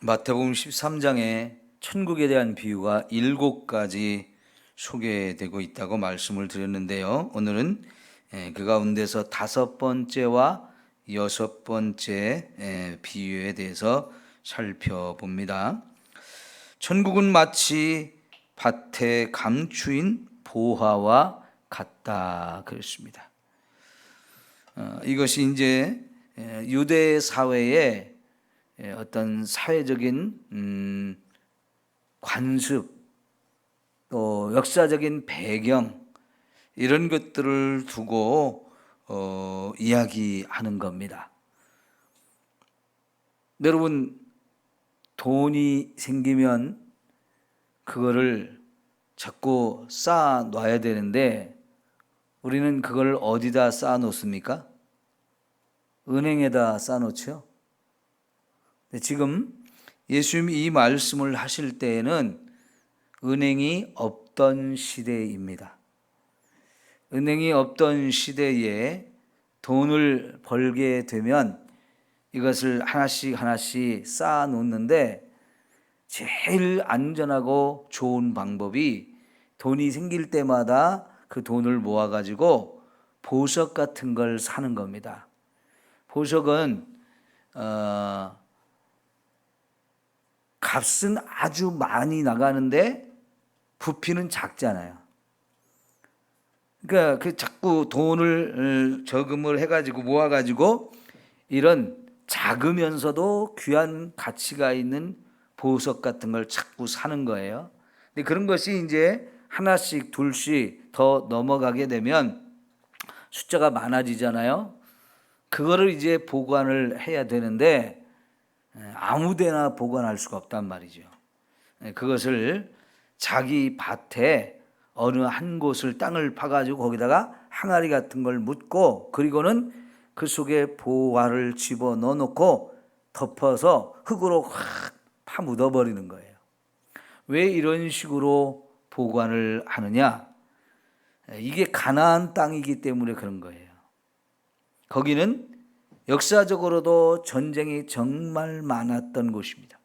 마태복음 13장에 천국에 대한 비유가 일곱 가지 소개되고 있다고 말씀을 드렸는데요. 오늘은 예, 그 가운데서 다섯 번째와 여섯 번째 예, 비유에 대해서 살펴봅니다. 천국은 마치 밭에 감추인 보화와 같다 그랬습니다. 어, 이것이 이제 예, 유대 사회의 예, 어떤 사회적인 음, 관습 또 역사적인 배경 이런 것들을 두고 어, 이야기하는 겁니다. 여러분 돈이 생기면 그거를 자꾸 쌓아 놔야 되는데 우리는 그걸 어디다 쌓아 놓습니까? 은행에다 쌓아 놓죠. 지금 예수님이 이 말씀을 하실 때에는 은행이 없던 시대입니다. 은행이 없던 시대에 돈을 벌게 되면 이것을 하나씩 하나씩 쌓아 놓는데 제일 안전하고 좋은 방법이 돈이 생길 때마다 그 돈을 모아 가지고 보석 같은 걸 사는 겁니다. 보석은 어, 값은 아주 많이 나가는데 부피는 작잖아요. 그러니까 그 자꾸 돈을 어, 저금을 해가지고 모아가지고 이런 작으면서도 귀한 가치가 있는 보석 같은 걸 자꾸 사는 거예요. 근데 그런 것이 이제 하나씩 둘씩 더 넘어가게 되면 숫자가 많아지잖아요. 그거를 이제 보관을 해야 되는데 예, 아무데나 보관할 수가 없단 말이죠. 예, 그것을 자기 밭에 어느 한 곳을 땅을 파가지고 거기다가 항아리 같은 걸 묻고 그리고는 그 속에 보화를 집어 넣어놓고 덮어서 흙으로 확 파묻어 버리는 거예요. 왜 이런 식으로 보관을 하느냐? 예, 이게 가나안 땅이기 때문에 그런 거예요. 거기는 역사적으로도 전쟁이 정말 많았던 곳입니다.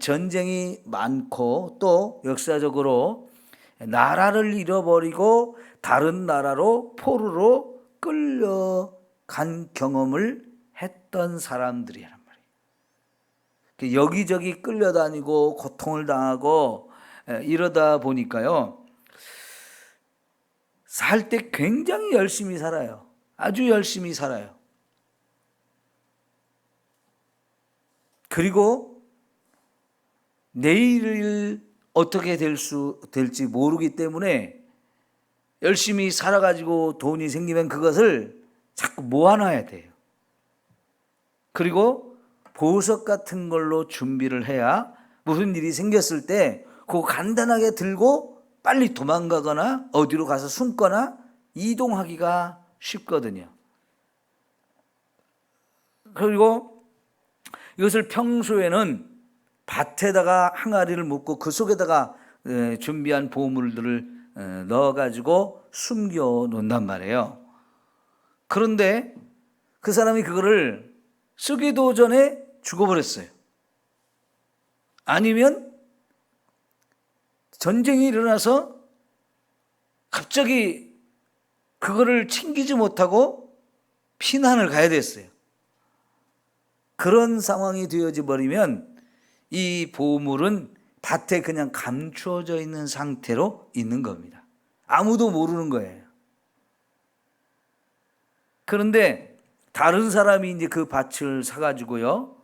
전쟁이 많고 또 역사적으로 나라를 잃어버리고 다른 나라로 포로로 끌려간 경험을 했던 사람들이란 말이에요. 여기저기 끌려다니고 고통을 당하고 이러다 보니까요. 살 때 굉장히 열심히 살아요. 아주 열심히 살아요. 그리고 내일을 어떻게 될 수 될지 모르기 때문에 열심히 살아가지고 돈이 생기면 그것을 자꾸 모아놔야 돼요. 그리고 보석 같은 걸로 준비를 해야 무슨 일이 생겼을 때 그거 간단하게 들고 빨리 도망가거나 어디로 가서 숨거나 이동하기가 쉽거든요. 그리고 이것을 평소에는 밭에다가 항아리를 묻고 그 속에다가 준비한 보물들을 넣어가지고 숨겨 놓는단 말이에요. 그런데 그 사람이 그거를 쓰기도 전에 죽어버렸어요. 아니면 전쟁이 일어나서 갑자기 그거를 챙기지 못하고 피난을 가야 됐어요. 그런 상황이 되어져 버리면 이 보물은 밭에 그냥 감추어져 있는 상태로 있는 겁니다. 아무도 모르는 거예요. 그런데 다른 사람이 이제 그 밭을 사가지고요.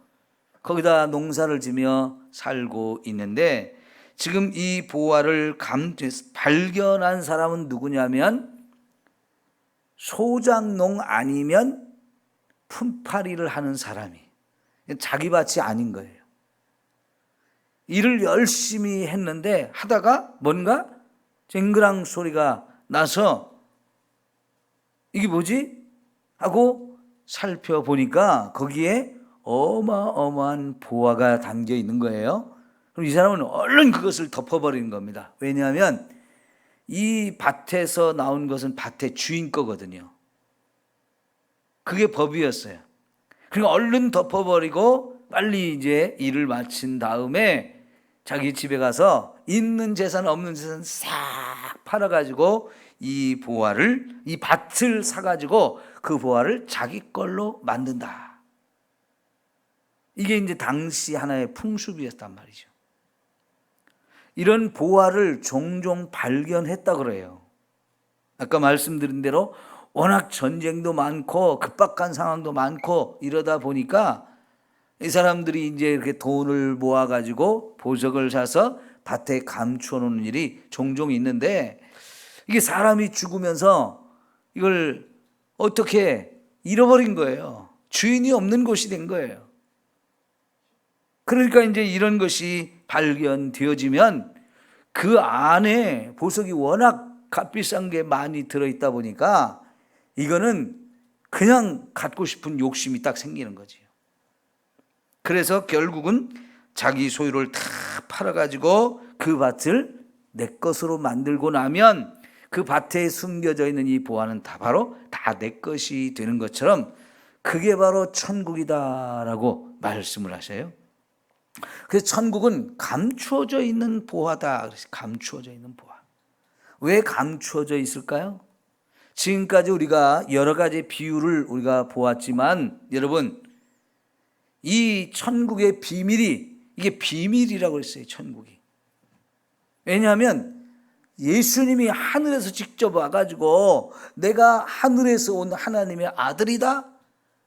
거기다 농사를 지며 살고 있는데 지금 이 보화를 감, 발견한 사람은 누구냐면 소장농 아니면 품팔이를 하는 사람이 자기 밭이 아닌 거예요. 일을 열심히 했는데 하다가 뭔가 쨍그랑 소리가 나서 이게 뭐지? 하고 살펴보니까 거기에 어마어마한 보화가 담겨 있는 거예요. 그럼 이 사람은 얼른 그것을 덮어버리는 겁니다. 왜냐하면 이 밭에서 나온 것은 밭의 주인 거거든요. 그게 법이었어요. 그러니까 얼른 덮어버리고 빨리 이제 일을 마친 다음에 자기 집에 가서 있는 재산 없는 재산 싹 팔아가지고 이 보화를 이 밭을 사가지고 그 보화를 자기 걸로 만든다. 이게 이제 당시 하나의 풍습이었단 말이죠. 이런 보화를 종종 발견했다 그래요. 아까 말씀드린 대로 워낙 전쟁도 많고 급박한 상황도 많고 이러다 보니까 이 사람들이 이제 이렇게 돈을 모아 가지고 보석을 사서 밭에 감추어 놓는 일이 종종 있는데 이게 사람이 죽으면서 이걸 어떻게 잃어버린 거예요. 주인이 없는 곳이 된 거예요. 그러니까 이제 이런 것이 발견되어지면 그 안에 보석이 워낙 값비싼 게 많이 들어있다 보니까 이거는 그냥 갖고 싶은 욕심이 딱 생기는 거지요. 그래서 결국은 자기 소유를 다 팔아가지고 그 밭을 내 것으로 만들고 나면 그 밭에 숨겨져 있는 이 보화는 다 바로 다 내 것이 되는 것처럼 그게 바로 천국이다라고 말씀을 하셔요. 그래서 천국은 감추어져 있는 보화다. 감추어져 있는 보화. 왜 감추어져 있을까요? 지금까지 우리가 여러 가지 비유를 우리가 보았지만 여러분 이 천국의 비밀이 이게 비밀이라고 했어요. 천국이. 왜냐하면 예수님이 하늘에서 직접 와가지고 내가 하늘에서 온 하나님의 아들이다?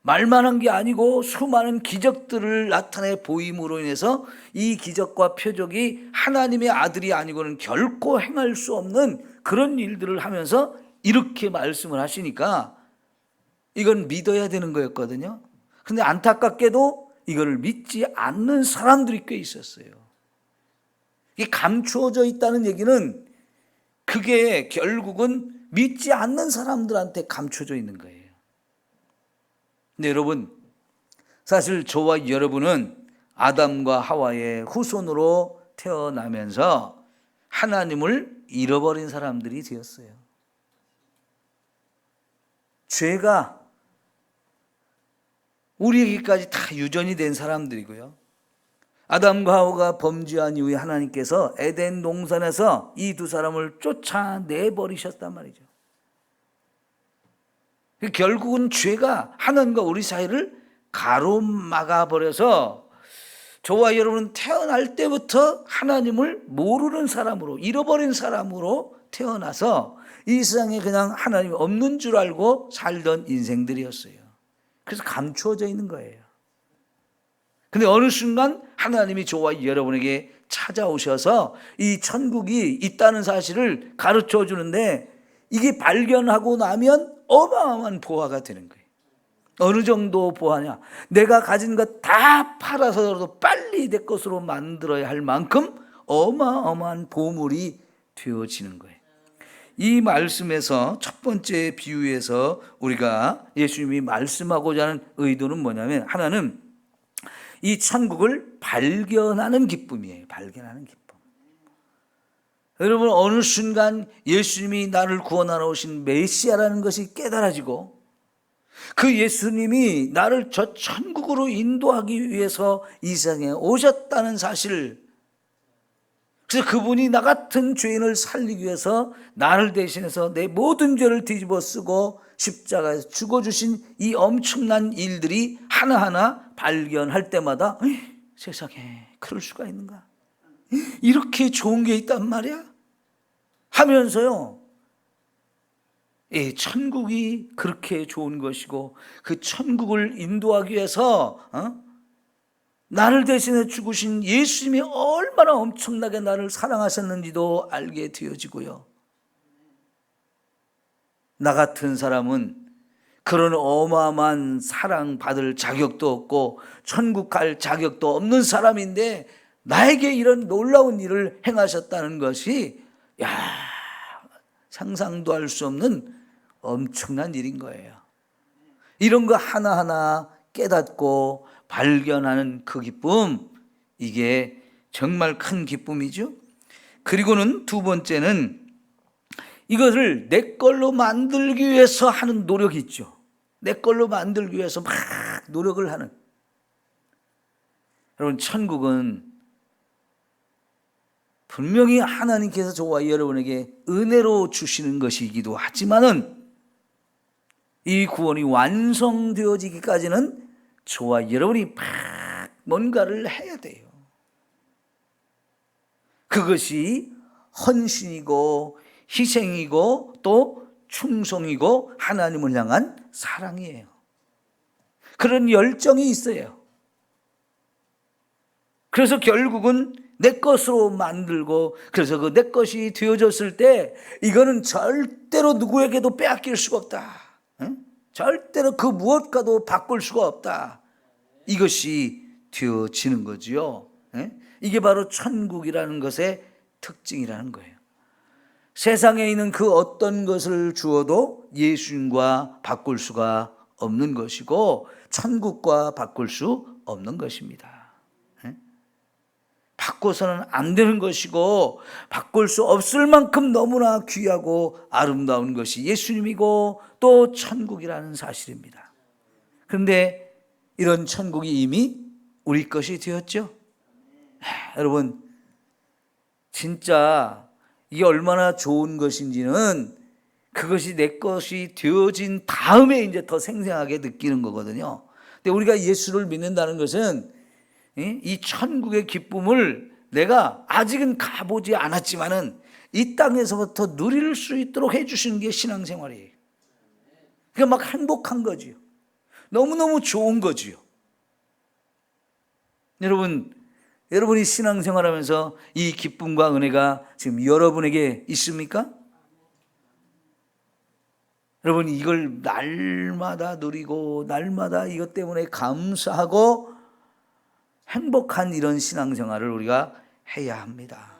말만 한 게 아니고 수많은 기적들을 나타내 보임으로 인해서 이 기적과 표적이 하나님의 아들이 아니고는 결코 행할 수 없는 그런 일들을 하면서 이렇게 말씀을 하시니까 이건 믿어야 되는 거였거든요. 근데 안타깝게도 이거를 믿지 않는 사람들이 꽤 있었어요. 이게 감추어져 있다는 얘기는 그게 결국은 믿지 않는 사람들한테 감춰져 있는 거예요. 근데 여러분, 사실 저와 여러분은 아담과 하와의 후손으로 태어나면서 하나님을 잃어버린 사람들이 되었어요. 죄가 우리에게까지 다 유전이 된 사람들이고요. 아담과 하와가 범죄한 이후에 하나님께서 에덴 동산에서 이 두 사람을 쫓아내 버리셨단 말이죠. 결국은 죄가 하나님과 우리 사이를 가로막아 버려서 저와 여러분은 태어날 때부터 하나님을 모르는 사람으로 잃어버린 사람으로 태어나서 이 세상에 그냥 하나님이 없는 줄 알고 살던 인생들이었어요. 그래서 감추어져 있는 거예요. 근데 어느 순간 하나님이 저와 여러분에게 찾아오셔서 이 천국이 있다는 사실을 가르쳐 주는데 이게 발견하고 나면 어마어마한 보화가 되는 거예요. 어느 정도 보화냐? 내가 가진 것 다 팔아서라도 빨리 내 것으로 만들어야 할 만큼 어마어마한 보물이 되어지는 거예요. 이 말씀에서 첫 번째 비유에서 우리가 예수님이 말씀하고자 하는 의도는 뭐냐면 하나는 이 천국을 발견하는 기쁨이에요. 발견하는 기쁨. 여러분 어느 순간 예수님이 나를 구원하러 오신 메시아라는 것이 깨달아지고 그 예수님이 나를 저 천국으로 인도하기 위해서 이 세상에 오셨다는 사실을 그래서 그분이 나 같은 죄인을 살리기 위해서 나를 대신해서 내 모든 죄를 뒤집어 쓰고 십자가에서 죽어주신 이 엄청난 일들이 하나하나 발견할 때마다 세상에 그럴 수가 있는가? 이렇게 좋은 게 있단 말이야? 하면서요. 이 천국이 그렇게 좋은 것이고 그 천국을 인도하기 위해서 어? 나를 대신해 죽으신 예수님이 얼마나 엄청나게 나를 사랑하셨는지도 알게 되어지고요. 나 같은 사람은 그런 어마어마한 사랑받을 자격도 없고 천국 갈 자격도 없는 사람인데 나에게 이런 놀라운 일을 행하셨다는 것이 야 상상도 할 수 없는 엄청난 일인 거예요. 이런 거 하나하나 깨닫고 발견하는 그 기쁨, 이게 정말 큰 기쁨이죠. 그리고는 두 번째는 이것을 내 걸로 만들기 위해서 하는 노력이 있죠. 내 걸로 만들기 위해서 막 노력을 하는. 여러분 천국은 분명히 하나님께서 저와 여러분에게 은혜로 주시는 것이기도 하지만은 이 구원이 완성되어지기까지는 저와 여러분이 막 뭔가를 해야 돼요. 그것이 헌신이고 희생이고 또 충성이고 하나님을 향한 사랑이에요. 그런 열정이 있어요. 그래서 결국은 내 것으로 만들고 그래서 그 내 것이 되어졌을 때 이거는 절대로 누구에게도 빼앗길 수가 없다. 응? 절대로 그 무엇과도 바꿀 수가 없다. 이것이 되어지는 거지요. 응? 이게 바로 천국이라는 것의 특징이라는 거예요. 세상에 있는 그 어떤 것을 주어도 예수님과 바꿀 수가 없는 것이고 천국과 바꿀 수 없는 것입니다. 바꿔서는 안 되는 것이고 바꿀 수 없을 만큼 너무나 귀하고 아름다운 것이 예수님이고 또 천국이라는 사실입니다. 그런데 이런 천국이 이미 우리 것이 되었죠. 여러분 진짜 이게 얼마나 좋은 것인지는 그것이 내 것이 되어진 다음에 이제 더 생생하게 느끼는 거거든요. 근데 우리가 예수를 믿는다는 것은 이 천국의 기쁨을 내가 아직은 가보지 않았지만은 이 땅에서부터 누릴 수 있도록 해주시는 게 신앙생활이에요. 그게 막 행복한 거지요. 너무너무 좋은 거지요. 여러분, 여러분이 신앙생활 하면서 이 기쁨과 은혜가 지금 여러분에게 있습니까? 여러분, 이걸 날마다 누리고, 날마다 이것 때문에 감사하고, 행복한 이런 신앙생활을 우리가 해야 합니다.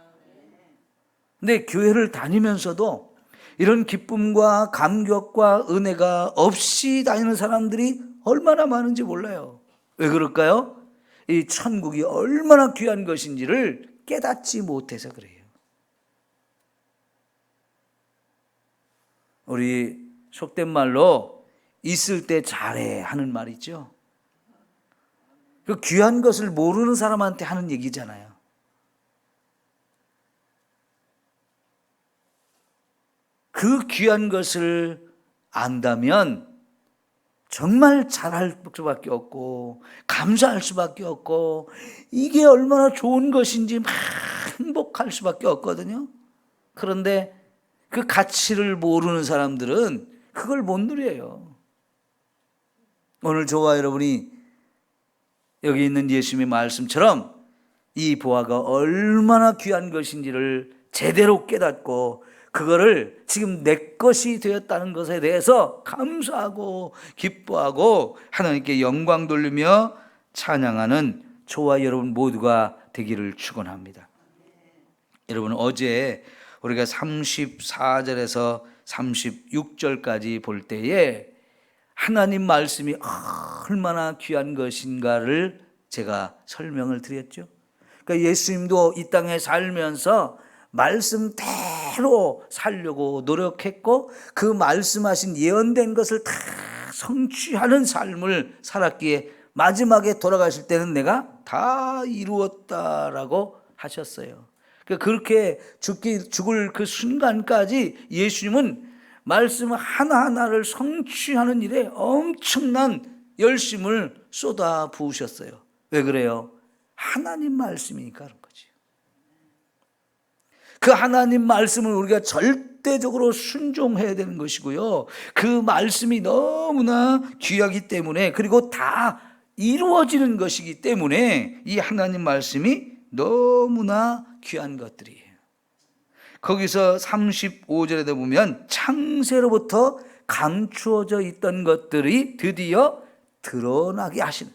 근데 교회를 다니면서도 이런 기쁨과 감격과 은혜가 없이 다니는 사람들이 얼마나 많은지 몰라요. 왜 그럴까요? 이 천국이 얼마나 귀한 것인지를 깨닫지 못해서 그래요. 우리 속된 말로 있을 때 잘해 하는 말 있죠. 그 귀한 것을 모르는 사람한테 하는 얘기잖아요. 그 귀한 것을 안다면 정말 잘할 수밖에 없고 감사할 수밖에 없고 이게 얼마나 좋은 것인지 막 행복할 수밖에 없거든요. 그런데 그 가치를 모르는 사람들은 그걸 못 누려요. 오늘 저와 여러분이 여기 있는 예수님의 말씀처럼 이 보화가 얼마나 귀한 것인지를 제대로 깨닫고 그거를 지금 내 것이 되었다는 것에 대해서 감사하고 기뻐하고 하나님께 영광 돌리며 찬양하는 저와 여러분 모두가 되기를 축원합니다. 여러분 어제 우리가 34절에서 36절까지 볼 때에 하나님 말씀이 얼마나 귀한 것인가를 제가 설명을 드렸죠. 그러니까 예수님도 이 땅에 살면서 말씀대로 살려고 노력했고 그 말씀하신 예언된 것을 다 성취하는 삶을 살았기에 마지막에 돌아가실 때는 내가 다 이루었다라고 하셨어요. 그러니까 그렇게 죽기 죽을 그 순간까지 예수님은 말씀 하나하나를 성취하는 일에 엄청난 열심을 쏟아 부으셨어요. 왜 그래요? 하나님 말씀이니까 그런 거지. 그 하나님 말씀을 우리가 절대적으로 순종해야 되는 것이고요. 그 말씀이 너무나 귀하기 때문에 그리고 다 이루어지는 것이기 때문에 이 하나님 말씀이 너무나 귀한 것들이에요. 거기서 35절에 보면 창세로부터 감추어져 있던 것들이 드디어 드러나게 하시는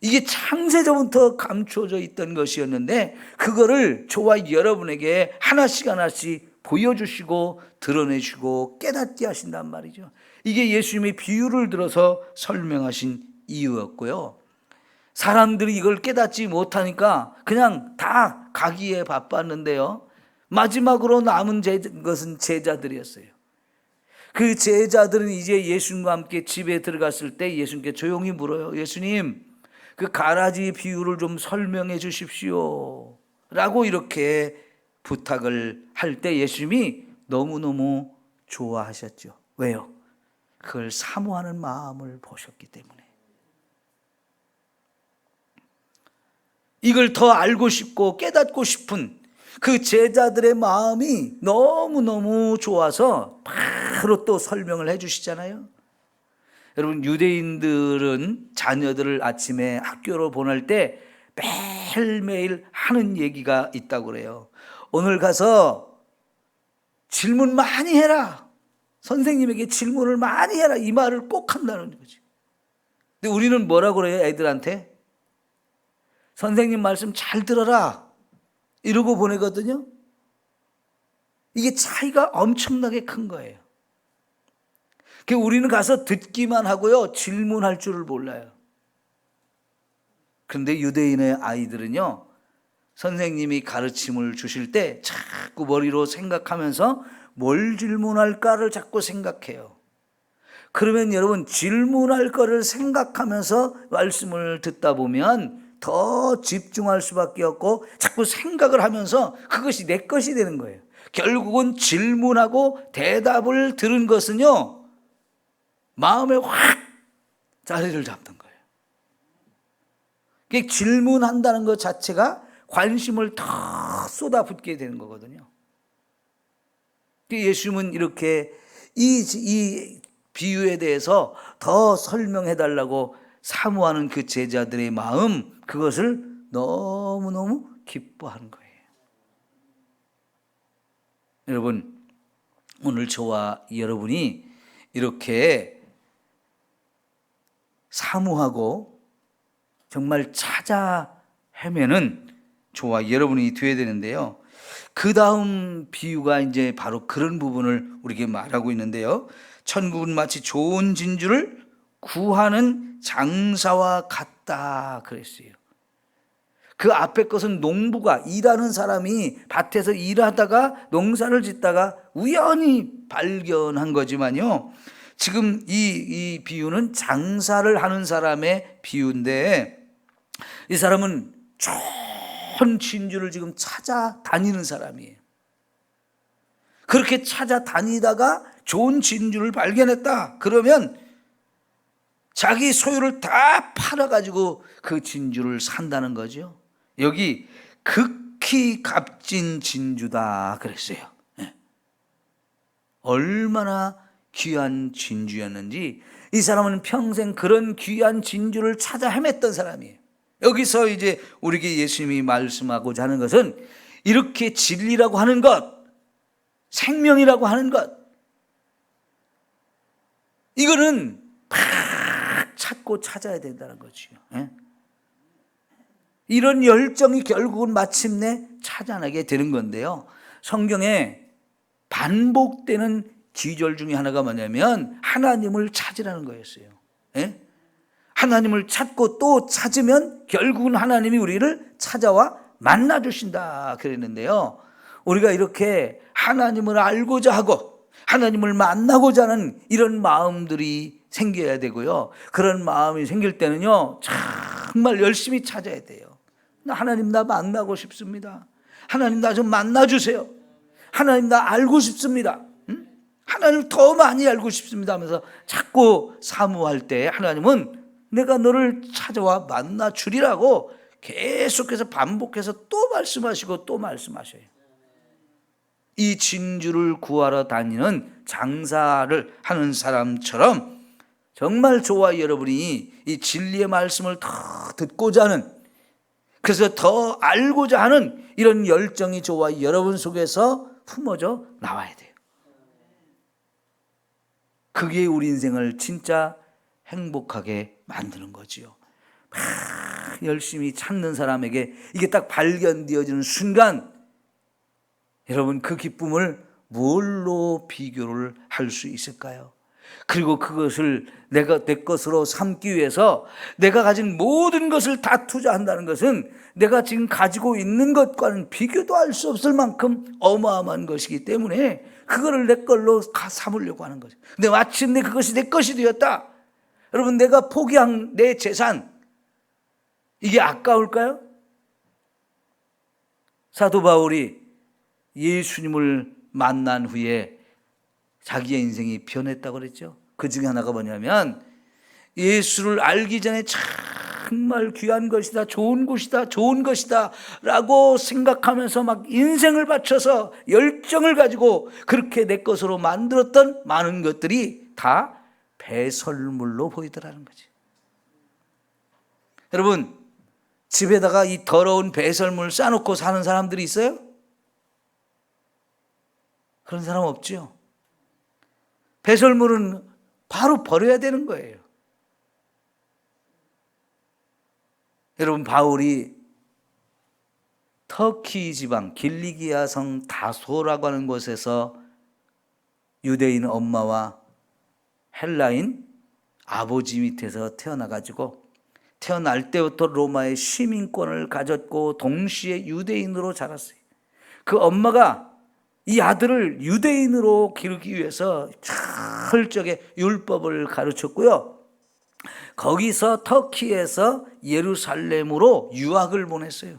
이게 창세전부터 감추어져 있던 것이었는데 그거를 저와 여러분에게 하나씩 하나씩 보여주시고 드러내시고 깨닫게 하신단 말이죠. 이게 예수님의 비유를 들어서 설명하신 이유였고요. 사람들이 이걸 깨닫지 못하니까 그냥 다 가기에 바빴는데요. 마지막으로 남은 것은 제자들이었어요. 그 제자들은 이제 예수님과 함께 집에 들어갔을 때 예수님께 조용히 물어요. 예수님, 그 가라지 비유를 좀 설명해 주십시오. 라고 이렇게 부탁을 할 때 예수님이 너무너무 좋아하셨죠. 왜요? 그걸 사모하는 마음을 보셨기 때문에. 이걸 더 알고 싶고 깨닫고 싶은 그 제자들의 마음이 너무너무 좋아서 바로 또 설명을 해 주시잖아요. 여러분, 유대인들은 자녀들을 아침에 학교로 보낼 때 매일매일 하는 얘기가 있다고 그래요. 오늘 가서 질문 많이 해라. 선생님에게 질문을 많이 해라. 이 말을 꼭 한다는 거지. 근데 우리는 뭐라고 그래요, 애들한테? 선생님 말씀 잘 들어라. 이러고 보내거든요. 이게 차이가 엄청나게 큰 거예요. 그 우리는 가서 듣기만 하고요. 질문할 줄을 몰라요. 그런데 유대인의 아이들은요. 선생님이 가르침을 주실 때 자꾸 머리로 생각하면서 뭘 질문할까를 자꾸 생각해요. 그러면 여러분 질문할 거를 생각하면서 말씀을 듣다 보면 더 집중할 수밖에 없고 자꾸 생각을 하면서 그것이 내 것이 되는 거예요. 결국은 질문하고 대답을 들은 것은요. 마음에 확 자리를 잡는 거예요. 이게 질문한다는 것 자체가 관심을 더 쏟아붓게 되는 거거든요. 예수님은 이렇게 이, 이 비유에 대해서 더 설명해 달라고 사모하는 그 제자들의 마음, 그것을 너무너무 기뻐하는 거예요. 여러분, 오늘 저와 여러분이 이렇게 사모하고 정말 찾아 헤매는 저와 여러분이 되어야 되는데요. 그 다음 비유가 이제 바로 그런 부분을 우리에게 말하고 있는데요. 천국은 마치 좋은 진주를 구하는 장사와 같다 그랬어요. 그 앞에 것은 농부가 일하는 사람이 밭에서 일하다가 농사를 짓다가 우연히 발견한 거지만요. 지금 이, 이 비유는 장사를 하는 사람의 비유인데 이 사람은 좋은 진주를 지금 찾아다니는 사람이에요. 그렇게 찾아다니다가 좋은 진주를 발견했다. 그러면 자기 소유를 다 팔아가지고 그 진주를 산다는 거죠. 여기 극히 값진 진주다 그랬어요. 예. 얼마나 귀한 진주였는지 이 사람은 평생 그런 귀한 진주를 찾아 헤맸던 사람이에요. 여기서 이제 우리에게 예수님이 말씀하고자 하는 것은 이렇게 진리라고 하는 것, 생명이라고 하는 것, 이거는 팍 찾고 찾아야 된다는 거죠. 예? 이런 열정이 결국은 마침내 찾아나게 되는 건데요. 성경에 반복되는 기절 중에 하나가 뭐냐면 하나님을 찾으라는 거였어요. 예? 하나님을 찾고 또 찾으면 결국은 하나님이 우리를 찾아와 만나 주신다 그랬는데요. 우리가 이렇게 하나님을 알고자 하고 하나님을 만나고자 하는 이런 마음들이 생겨야 되고요. 그런 마음이 생길 때는요. 정말 열심히 찾아야 돼요. 나 하나님 나 만나고 싶습니다. 하나님 나 좀 만나 주세요. 하나님 나 알고 싶습니다. 응? 하나님을 더 많이 알고 싶습니다 하면서 자꾸 사모할 때 하나님은 내가 너를 찾아와 만나 주리라고 계속해서 반복해서 또 말씀하시고 또 말씀하셔요. 이 진주를 구하러 다니는 장사를 하는 사람처럼 정말 저와 여러분이 이 진리의 말씀을 더 듣고자 하는 그래서 더 알고자 하는 이런 열정이 저와 여러분 속에서 품어져 나와야 돼요. 그게 우리 인생을 진짜 행복하게 만드는 거지요. 막 열심히 찾는 사람에게 이게 딱 발견되어지는 순간 여러분 그 기쁨을 뭘로 비교를 할 수 있을까요? 그리고 그것을 내가 내 것으로 삼기 위해서 내가 가진 모든 것을 다 투자한다는 것은 내가 지금 가지고 있는 것과는 비교도 할 수 없을 만큼 어마어마한 것이기 때문에 그거를 내 걸로 삼으려고 하는 거죠. 근데 마침내 그것이 내 것이 되었다. 여러분 내가 포기한 내 재산 이게 아까울까요? 사도 바울이 예수님을 만난 후에 자기의 인생이 변했다고 그랬죠. 그 중에 하나가 뭐냐면 예수를 알기 전에 정말 귀한 것이다, 좋은 곳이다, 좋은 것이다 라고 생각하면서 막 인생을 바쳐서 열정을 가지고 그렇게 내 것으로 만들었던 많은 것들이 다 배설물로 보이더라는 거지. 여러분, 집에다가 이 더러운 배설물 싸놓고 사는 사람들이 있어요? 그런 사람 없죠. 배설물은 바로 버려야 되는 거예요. 여러분 바울이 터키 지방 길리기아 성 다소라고 하는 곳에서 유대인 엄마와 헬라인 아버지 밑에서 태어나 가지고 태어날 때부터 로마의 시민권을 가졌고 동시에 유대인으로 자랐어요. 그 엄마가 이 아들을 유대인으로 기르기 위해서 철저하게 율법을 가르쳤고요. 거기서 터키에서 예루살렘으로 유학을 보냈어요.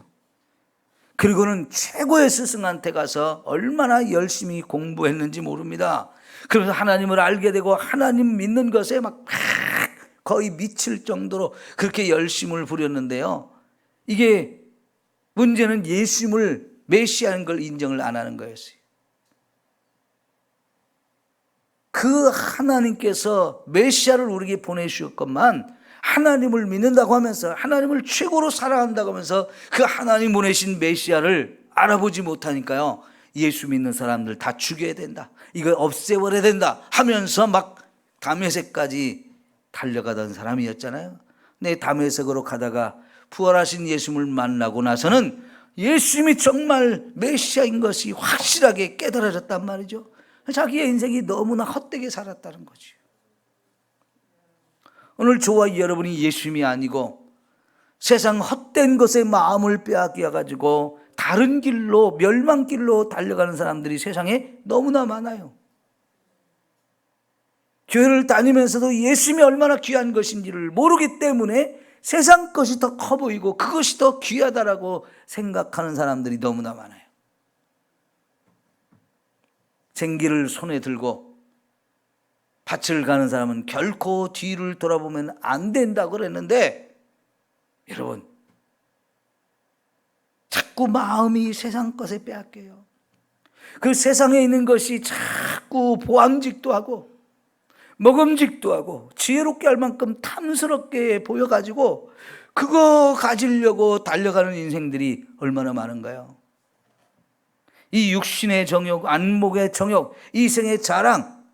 그리고는 최고의 스승한테 가서 얼마나 열심히 공부했는지 모릅니다. 그래서 하나님을 알게 되고 하나님 믿는 것에 막 거의 미칠 정도로 그렇게 열심을 부렸는데요. 이게 문제는 예수님을 메시아인 걸 인정을 안 하는 거였어요. 그 하나님께서 메시아를 우리에게 보내주셨건만 하나님을 믿는다고 하면서 하나님을 최고로 사랑한다고 하면서 그 하나님 보내신 메시아를 알아보지 못하니까요. 예수 믿는 사람들 다 죽여야 된다. 이거 없애버려야 된다 하면서 막 담에색까지 달려가던 사람이었잖아요. 내 담에색으로 가다가 부활하신 예수님을 만나고 나서는 예수님이 정말 메시아인 것이 확실하게 깨달아졌단 말이죠. 자기의 인생이 너무나 헛되게 살았다는 거죠. 오늘 저와 여러분이 예수님이 아니고 세상 헛된 것에 마음을 빼앗겨 가지고 다른 길로 멸망길로 달려가는 사람들이 세상에 너무나 많아요. 교회를 다니면서도 예수님이 얼마나 귀한 것인지를 모르기 때문에 세상 것이 더 커 보이고 그것이 더 귀하다라고 생각하는 사람들이 너무나 많아요. 쟁기를 손에 들고 밭을 가는 사람은 결코 뒤를 돌아보면 안 된다고 그랬는데 여러분 자꾸 마음이 세상 것에 빼앗겨요. 그 세상에 있는 것이 자꾸 보암직도 하고 먹음직도 하고 지혜롭게 할 만큼 탐스럽게 보여가지고 그거 가지려고 달려가는 인생들이 얼마나 많은가요? 이 육신의 정욕, 안목의 정욕, 이생의 자랑,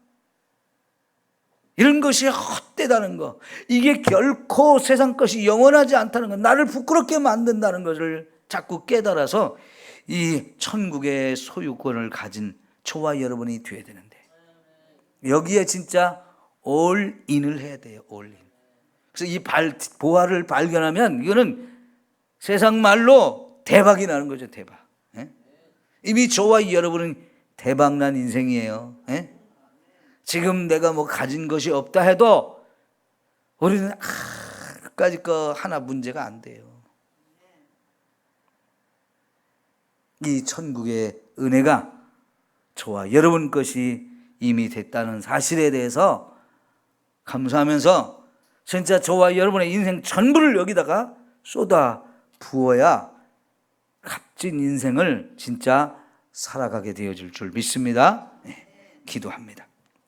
이런 것이 헛되다는 거. 이게 결코 세상 것이 영원하지 않다는 것. 나를 부끄럽게 만든다는 것을 자꾸 깨달아서 이 천국의 소유권을 가진 저와 여러분이 되어야 되는데. 여기에 진짜 올인을 해야 돼요. 올인. 그래서 이 발, 보화를 발견하면 이거는 세상 말로 대박이 나는 거죠. 대박. 이미 저와 여러분은 대박난 인생이에요. 에? 예? 지금 내가 뭐 가진 것이 없다 해도 우리는 아, 끝까지 거 하나 문제가 안 돼요. 이 천국의 은혜가 저와 여러분 것이 이미 됐다는 사실에 대해서 감사하면서 진짜 저와 여러분의 인생 전부를 여기다가 쏟아 부어야 값진 인생을 진짜 살아가게 되어질 줄 믿습니다. 네, 기도합니다.